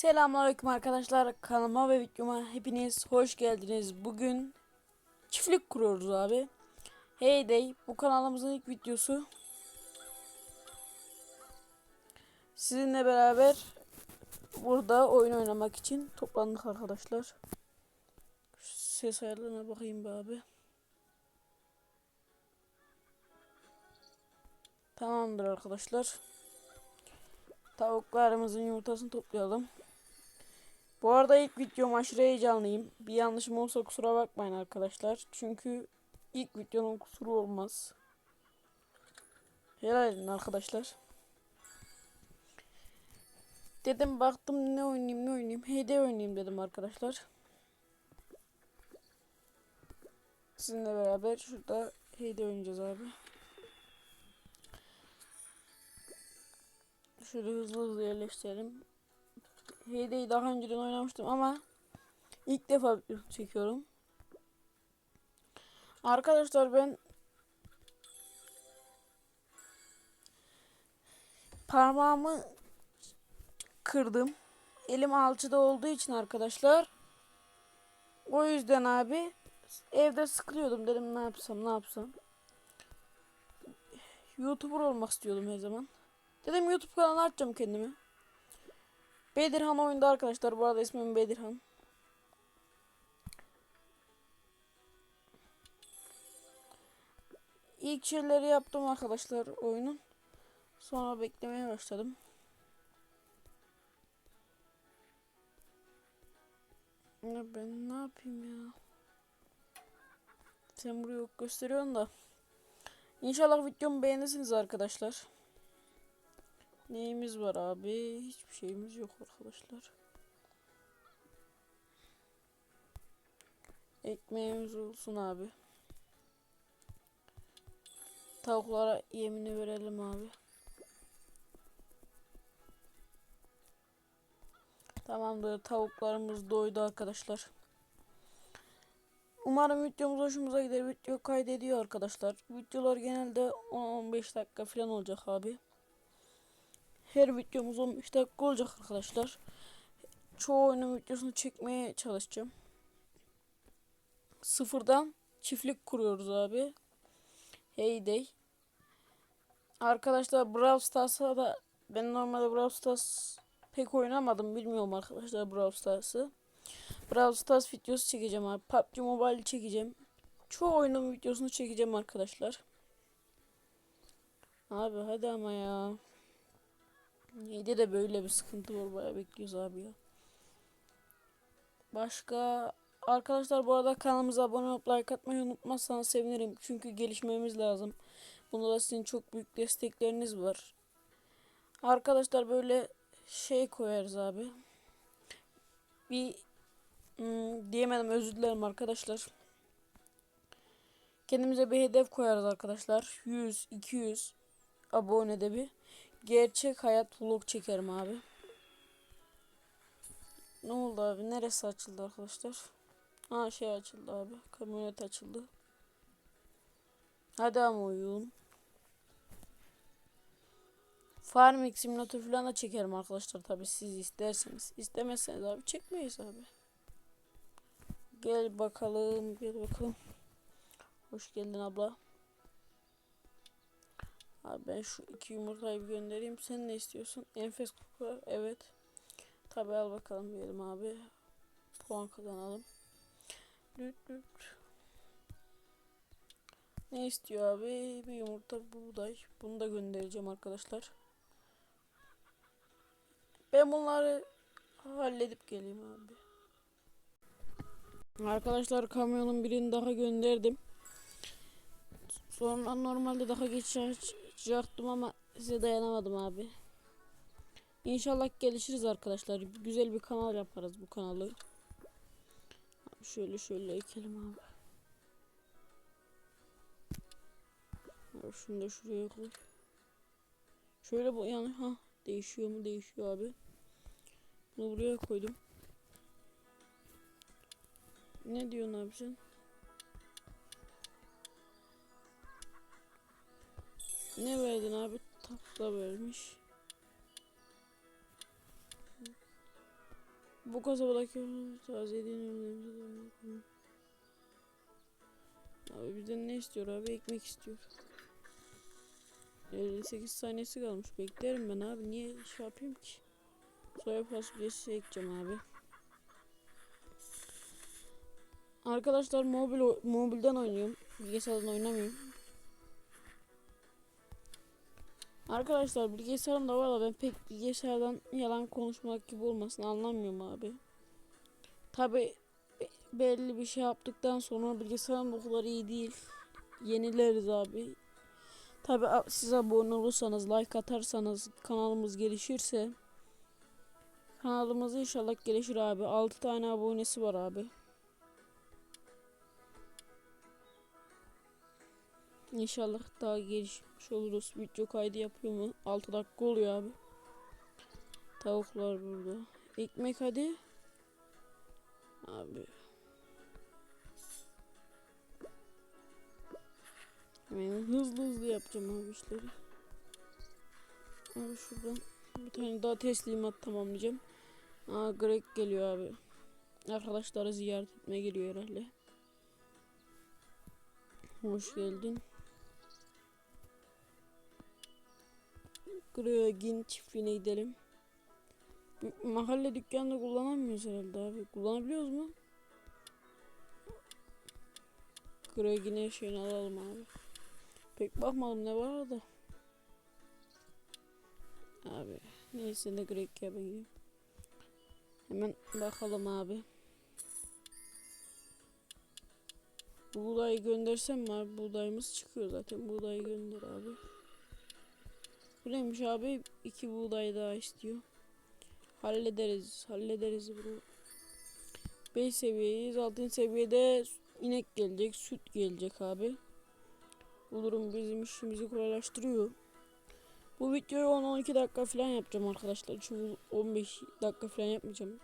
Selamünaleyküm arkadaşlar. Kanalıma ve videoma hepiniz hoş geldiniz. Bugün çiftlik kuruyoruz abi. Hey day bu kanalımızın ilk videosu. Sizinle beraber burada oyun oynamak için toplandık arkadaşlar. Ses ayarlarına bakayım be abi. Tamamdır arkadaşlar. Tavuklarımızın yumurtasını toplayalım. Bu arada ilk videom aşırı heyecanlıyım. Bir yanlışım olsa kusura bakmayın arkadaşlar. Çünkü ilk videonun kusuru olmaz. Helal edin arkadaşlar. Dedim baktım ne oynayayım ne oynayayım. HD oynayayım dedim arkadaşlar. Sizinle beraber şurada HD oynayacağız abi. Şöyle hızlı hızlı yerleştirelim. HD'yi daha önceden oynamıştım ama ilk defa çekiyorum. Arkadaşlar ben parmağımı kırdım. Elim alçıda olduğu için arkadaşlar. O yüzden abi evde sıkılıyordum dedim ne yapsam ne yapsam. YouTuber olmak istiyordum her zaman. Dedim YouTube kanalı açacağım kendime. Bedirhan oyunda arkadaşlar. Bu arada ismim Bedirhan. İlk şeyleri yaptım arkadaşlar oyunun. Sonra beklemeye başladım. Ya ben ne yapayım ya? Sen burayı yok gösteriyorsun da. İnşallah videomu beğenirsiniz arkadaşlar. Neyimiz var abi? Hiçbir şeyimiz yok arkadaşlar. Ekmeğimiz olsun abi. Tavuklara yemini verelim abi. Tamamdır. Tavuklarımız doydu arkadaşlar. Umarım videomuz hoşumuza gider. Video kaydediyor arkadaşlar. Videolar genelde 10-15 dakika falan olacak abi. Her videomuz 15 dakika olacak arkadaşlar. Çoğu oyunun videosunu çekmeye çalışacağım. Sıfırdan çiftlik kuruyoruz abi. Heyday. Arkadaşlar Brawl Stars'a da ben normalde Brawl Stars pek oynamadım. Bilmiyorum arkadaşlar Brawl Stars'ı. Brawl Stars videosu çekeceğim abi. PUBG Mobile çekeceğim. Çoğu oyunun videosunu çekeceğim arkadaşlar. Abi hadi ama ya. Neydi de böyle bir sıkıntı var bayağı bekliyoruz abi ya. Başka arkadaşlar bu arada kanalımıza abone olup like atmayı unutmazsanız sevinirim. Çünkü gelişmemiz lazım. Bunda da sizin çok büyük destekleriniz var. Arkadaşlar böyle şey koyarız abi. Bir hmm, diyemedim özür dilerim arkadaşlar. Kendimize bir hedef koyarız arkadaşlar. 100, 200 abone de bir gerçek hayat vlog çekerim abi. Ne oldu abi? Neresi açıldı arkadaşlar? Ha şey açıldı abi. Kamyonet açıldı. Hadi ama uyuyalım. Farming Simulator falan da çekerim arkadaşlar tabi siz isterseniz. İstemezseniz abi çekmeyiz abi. Gel bakalım, gel bakalım. Hoş geldin abla. Abi ben şu iki yumurtayı bir göndereyim. Sen ne istiyorsun? Enfes kupa. Evet. Tabi al bakalım diyelim abi. Puan kazanalım. Lüt lüt. Ne istiyor abi? Bir yumurta buğday. Bunu da göndereceğim arkadaşlar. Ben bunları halledip geleyim abi. Arkadaşlar kamyonun birini daha gönderdim. Sonra normalde daha geç açacaktım ama size dayanamadım abi. İnşallah gelişiriz arkadaşlar. Güzel bir kanal yaparız bu kanalı. Şöyle şöyle ekelim abi. Şunu da şuraya koy. Şöyle bu yani ha değişiyor mu değişiyor abi. Bunu buraya koydum. Ne diyorsun abi sen? Ne verdin abi? Takla vermiş. Bu kasabadaki taze yediğin Abi bizden ne istiyor abi? Ekmek istiyor. 58 saniyesi kalmış. Beklerim ben abi. Niye şey yapayım ki? Soya fasulyesi ekeceğim abi. Arkadaşlar mobil mobilden oynuyorum. Bilgisayardan oynamıyorum. Arkadaşlar bilgisayarım da var da ben pek bilgisayardan yalan konuşmak gibi olmasın anlamıyorum abi. Tabi belli bir şey yaptıktan sonra bilgisayarım o kadar iyi değil. Yenileriz abi. Tabi siz abone olursanız like atarsanız kanalımız gelişirse kanalımız inşallah gelişir abi. 6 tane abonesi var abi. İnşallah daha gelişmiş oluruz. Video kaydı yapıyor mu? 6 dakika oluyor abi. Tavuklar burada. Ekmek hadi. Abi. Hemen hızlı hızlı yapacağım abi işleri. Abi şuradan bir tane daha teslimat tamamlayacağım. Aa Greg geliyor abi. Arkadaşları ziyaret etmeye geliyor herhalde. Hoş geldin. Greg'in çiftliğine gidelim. Mahalle dükkanında kullanamıyoruz herhalde abi. Kullanabiliyoruz mu? Greg'in her şeyini alalım abi. Pek bakmadım ne var da. Abi neyse ne Greg ya. Hemen bakalım abi. Buğdayı göndersem abi? Buğdayımız çıkıyor zaten. Buğdayı gönder abi. Bu neymiş abi? İki buğday daha istiyor. Hallederiz. Hallederiz bunu. 5 seviyeyiz. 6. seviyede inek gelecek. Süt gelecek abi. Bu durum bizim işimizi kolaylaştırıyor. Bu videoyu 10-12 dakika falan yapacağım arkadaşlar. Çünkü 15 dakika falan yapmayacağım.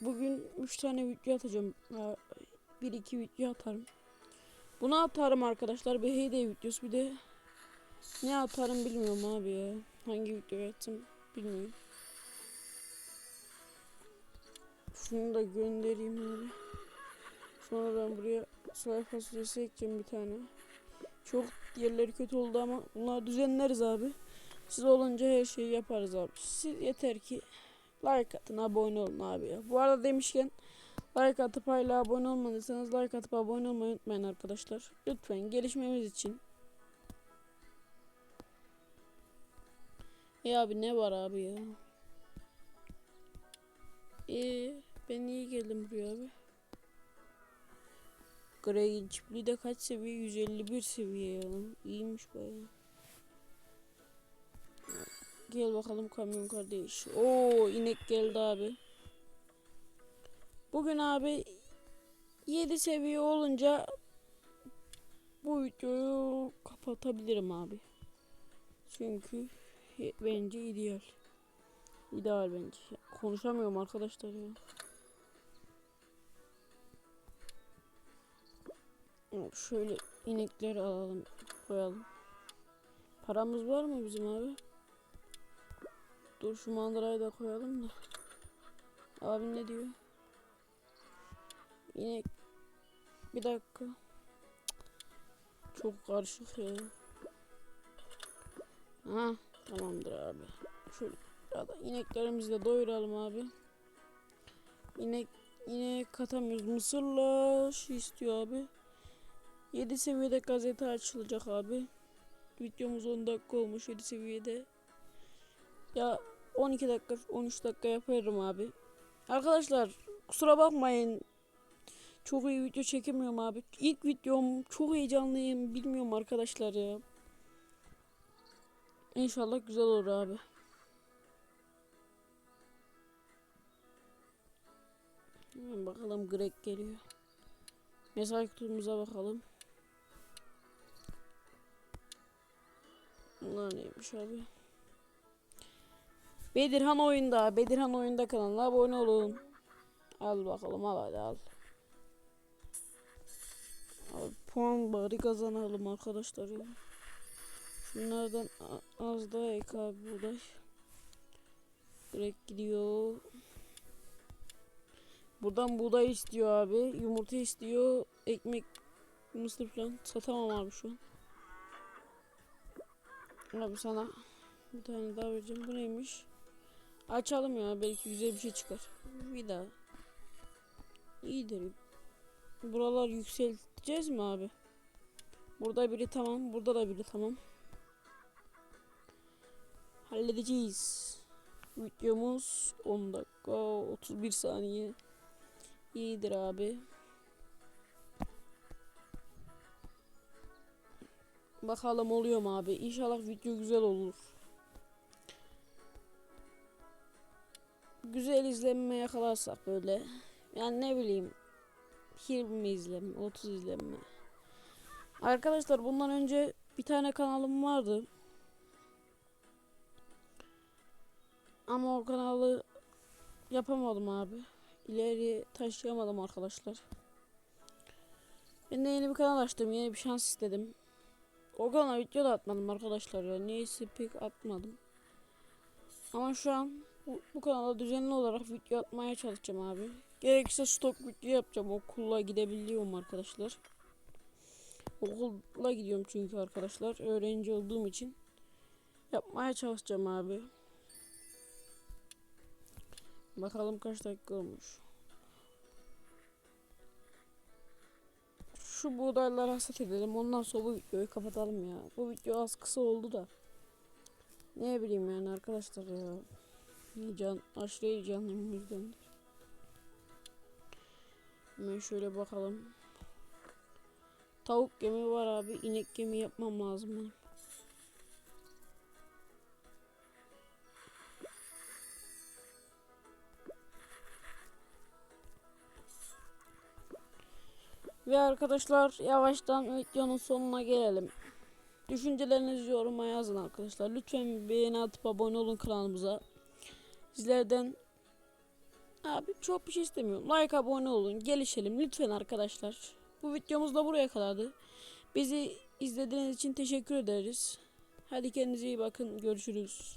Bugün 3 tane video atacağım. 1-2 video atarım. Bunu atarım arkadaşlar. Bir heyday videosu bir de ne atarım bilmiyorum abi ya. Hangi video atsam bilmiyorum. Şunu da göndereyim abi. Sonra ben buraya soya fasulyesi ekeceğim bir tane. Çok yerleri kötü oldu ama bunları düzenleriz abi. Siz olunca her şeyi yaparız abi. Siz yeter ki like atın abone olun abi ya. Bu arada demişken like atıp hala abone olmadıysanız like atıp abone olmayı unutmayın arkadaşlar. Lütfen gelişmemiz için. Ya abi ne var abi ya? Ee, ben iyi geldim buraya abi. Grey'in çiftliği de kaç seviye? 151 seviye ya. İyiymiş bayağı. Gel bakalım kamyon kardeş. Oo inek geldi abi. Bugün abi 7 seviye olunca bu videoyu kapatabilirim abi. Çünkü bence ideal. İdeal bence. Konuşamıyorum arkadaşlar ya. Şöyle inekleri alalım, koyalım. Paramız var mı bizim abi? Dur şu mandırayı da koyalım da. Abim ne diyor? İnek. Bir dakika. Çok karışık ya. Ha, tamamdır abi. Şöyle ineklerimizi de doyuralım abi. İnek inek katamıyoruz. Mısırla şey istiyor abi. 7 seviyede gazete açılacak abi. Videomuz 10 dakika olmuş 7 seviyede. Ya 12 dakika 13 dakika yaparım abi. Arkadaşlar kusura bakmayın. Çok iyi video çekemiyorum abi. İlk videom çok heyecanlıyım. Bilmiyorum arkadaşlar ya. İnşallah güzel olur abi. Hemen bakalım Greg geliyor. Mesaj kutumuza bakalım. Bunlar neymiş abi? Bedirhan oyunda. Bedirhan oyunda kanalına abone olun. Al bakalım al hadi al. Puan bari kazanalım arkadaşlar ya. Şunlardan az daha ek abi buğday. Direkt gidiyor. Buradan buğday istiyor abi. Yumurta istiyor. Ekmek, mısır falan. Satamam abi şu an. Abi sana bir tane daha vereceğim. Bu neymiş? Açalım ya. Belki güzel bir şey çıkar. Bir daha. İyidir. Buralar yükselteceğiz mi abi? Burada biri tamam. Burada da biri tamam. Halledeceğiz. Videomuz 10 dakika 31 saniye. İyidir abi. Bakalım oluyor mu abi? İnşallah video güzel olur. Güzel izlenme yakalarsak böyle. Yani ne bileyim 20 izlenme, 30 izlenme. Arkadaşlar bundan önce bir tane kanalım vardı. Ama o kanalı yapamadım abi. İleri taşıyamadım arkadaşlar. Ben de yeni bir kanal açtım. Yeni bir şans istedim. O kanala video da atmadım arkadaşlar ya. Neyse pek atmadım. Ama şu an bu, bu kanala düzenli olarak video atmaya çalışacağım abi. Gerekirse stok video yapacağım. Okula gidebiliyorum arkadaşlar. Okula gidiyorum çünkü arkadaşlar. Öğrenci olduğum için. Yapmaya çalışacağım abi. Bakalım kaç dakika olmuş. Şu buğdayları hasat edelim. Ondan sonra bu videoyu kapatalım ya. Bu video az kısa oldu da. Ne bileyim yani arkadaşlar ya. Can, aşırı heyecanlıyım o yüzden. Hemen şöyle bakalım. Tavuk gemi var abi. İnek gemi yapmam lazım benim. Ve arkadaşlar yavaştan videonun sonuna gelelim. Düşüncelerinizi yoruma yazın arkadaşlar. Lütfen beğeni atıp abone olun kanalımıza. Sizlerden abi çok bir şey istemiyorum. Like abone olun. Gelişelim lütfen arkadaşlar. Bu videomuz da buraya kadardı. Bizi izlediğiniz için teşekkür ederiz. Hadi kendinize iyi bakın. Görüşürüz.